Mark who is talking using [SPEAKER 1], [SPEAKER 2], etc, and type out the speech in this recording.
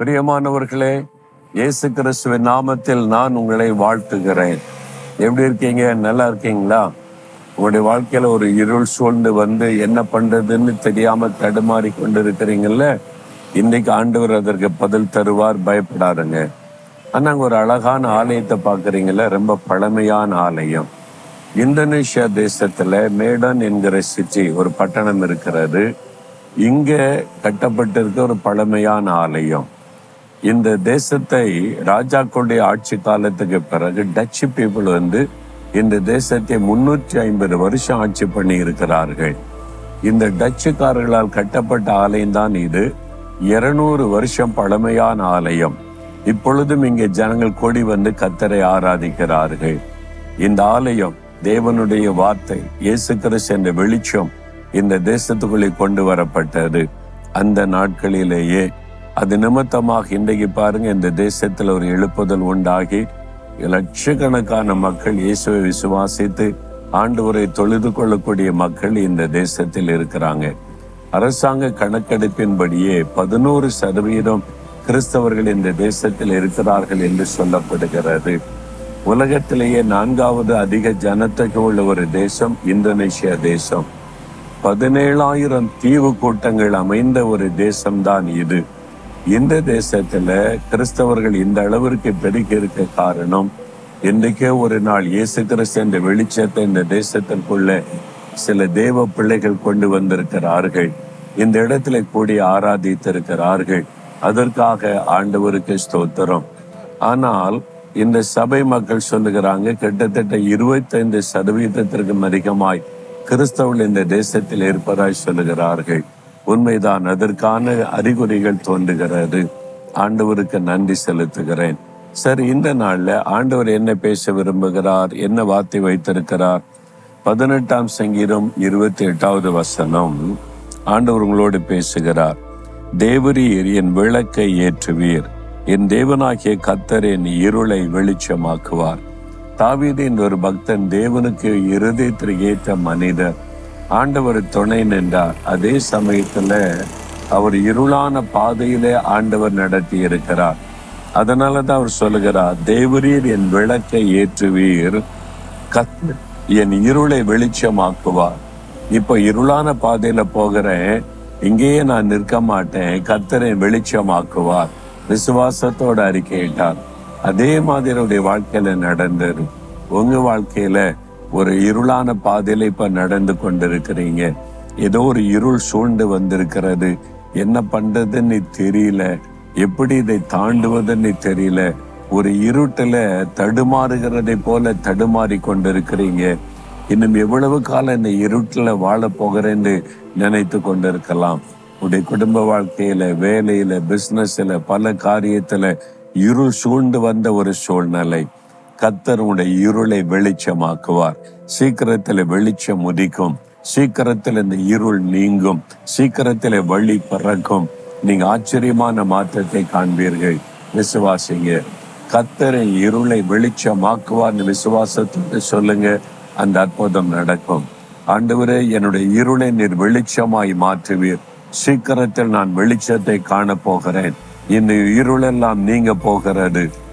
[SPEAKER 1] பிரியமானவர்களே இயேசு கிறிஸ்துவின் நாமத்தில் நான் உங்களை வாழ்த்துகிறேன். எப்படி இருக்கீங்க? நல்லா இருக்கீங்களா? உங்களுடைய வாழ்க்கையில ஒரு இருள் சூழ்ந்து வந்து என்ன பண்றதுன்னு தெரியாம தடுமாறி கொண்டு இருக்கிறீங்கல்ல இன்னைக்கு ஆண்டவர் அதற்கு பதில் தருவார். பயப்படாருங்க ஆனா அங்க ஒரு அழகான ஆலயத்தை பாக்குறீங்கல்ல ரொம்ப பழமையான ஆலயம். இந்தோனேஷியா தேசத்துல மேடன் என்கிற சிட்டி ஒரு பட்டணம் இருக்கிறது. இங்க கட்டப்பட்டிருக்க ஒரு பழமையான ஆலயம். இந்த தேசத்தை ராஜாக்களுடைய ஆட்சி காலத்துக்கு பிறகு டச்சு பீப்புள் வந்து இந்த தேசத்தை முன்னூற்றி ஐம்பது வருஷம் ஆட்சி பண்ணி இருக்கிறார்கள் இந்த டச்சுக்காரர்களால் கட்டப்பட்ட ஆலயம் தான் இது. இருநூறு வருஷம் பழமையான ஆலயம். இப்பொழுதும் இங்கே ஜனங்கள் கூடி வந்து கத்தரை ஆராதிக்கிறார்கள். இந்த ஆலயம் தேவனுடைய வார்த்தை இயேசு கிறிஸ்து என்ற வெளிச்சம் இந்த தேசத்துக்குள்ளே கொண்டு வரப்பட்டது. அந்த நாட்களிலேயே அது நிமித்தமாக இன்றைக்கு பாருங்க இந்த தேசத்தில் ஒரு எழுப்புதல் உண்டாகி லட்சக்கணக்கான மக்கள் இயேசுவை விசுவாசித்து ஆண்டவரை தொழுது கொள்ளக்கூடிய மக்கள் இந்த தேசத்தில் இருக்கிறாங்க. அரசாங்க கணக்கெடுப்பின்படியே பதினோரு சதவீதம் கிறிஸ்தவர்கள் இந்த தேசத்தில் இருக்கிறார்கள் என்று சொல்லப்படுகிறது. உலகத்திலேயே நான்காவது அதிக ஜனத்தொகை உள்ள ஒரு தேசம் இந்தோனேஷியா தேசம். பதினேழாயிரம் தீவு கூட்டங்கள் அமைந்த ஒரு தேசம்தான் இது. இந்த தேசத்துல கிறிஸ்தவர்கள் இந்த அளவிற்கு பெருகி இருக்க காரணம் இன்றைக்கே ஒரு நாள் இயேசு கிறிஸ்து என்ற வெளிச்சத்தை இந்த தேசத்திற்குள்ள சில தேவ பிள்ளைகள் கொண்டு வந்திருக்கிறார்கள். இந்த இடத்துல கூடி ஆராதித்திருக்கிறார்கள். அதற்காக ஆண்டவருக்கு ஸ்தோத்திரம். ஆனால் இந்த சபை மக்கள் சொல்லுகிறாங்க கிட்டத்தட்ட இருபத்தைந்து சதவீதத்திற்கும் அதிகமாய் கிறிஸ்தவர்கள் இந்த தேசத்தில் இருப்பதாய் சொல்லுகிறார்கள். உண்மைதான் அதற்கான அறிகுறிகள் தோன்றுகிறது. ஆண்டவருக்கு நன்றி செலுத்துகிறேன். சரி இந்த நாள்ல ஆண்டவர் என்ன பேச விரும்புகிறார்? என்ன வார்த்தை வைத்திருக்கிறார்? பதினெட்டாம் சங்கீதம் இருபத்தி எட்டாவது வசனம். ஆண்டவர் உங்களோடு பேசுகிறார். தேவரீர் என் விளக்கை ஏற்றுவீர். என் தேவனாகிய கத்தர் என் இருளை வெளிச்சமாக்குவார். தாவீதின் ஒரு பக்தன் தேவனுக்கு இருதயத்திற்கு ஏற்ற மனிதர். ஆண்டவர் துணை நின்றார். அதே சமயத்துல அவர் இருளான பாதையிலே ஆண்டவர் நடத்தி இருக்கிறார் அதனாலதான் அவர் சொல்லுகிறார் தேவரீர் என் விளக்கை ஏற்றுவீர். கத் என் இருளை வெளிச்சமாக்குவார். இப்ப இருளான பாதையில போகிறேன். இங்கேயே நான் நிற்க மாட்டேன். கத்தரை வெளிச்சமாக்குவார். விசுவாசத்தோட அறிக்கையிட்டார். அதே மாதிரி அவருடைய வாழ்க்கையில நடந்தது. உங்க வாழ்க்கையில ஒரு இருளான பாதையில இப்ப நடந்து கொண்டிருக்கிறீங்க. ஏதோ ஒரு இருள் சூழ்ந்து வந்திருக்கிறது. என்ன பண்றதுன்னு தெரியல. எப்படி இதை தாண்டுவதுன்னு தெரியல. ஒரு இருட்டுல தடுமாறுகிறதை போல தடுமாறி கொண்டிருக்கிறீங்க. இன்னும் எவ்வளவு காலம் இந்த இருட்டுல வாழ போகிறேன்னு நினைத்து கொண்டிருக்கலாம். உடைய குடும்ப வாழ்க்கையில வேலையில பிசினஸ்ல பல காரியத்துல இருள் சூழ்ந்து வந்த ஒரு சூழ்நிலை. கத்தர் உடைய இருளை வெளிச்சமாக்குவார். சீக்கிரத்தில் வெளிச்சம் உதிக்கும். சீக்கிரத்தில் இந்த இருள் நீங்கும். சீக்கிரத்தில் வழி பிறக்கும். நீங்க ஆச்சரியமான மாற்றத்தை காண்பீர்கள். விசுவாசிங்க கத்தரை இருளை வெளிச்சமாக்குவார்னு விசுவாசத்தோடு சொல்லுங்க. அந்த அற்புதம் நடக்கும். ஆண்டவரே என்னுடைய இருளை நீர் வெளிச்சமாய் மாற்றுவீர். சீக்கிரத்தில் நான் வெளிச்சத்தை காண போகிறேன் இந்த இருளெல்லாம் நீங்க போகிறது.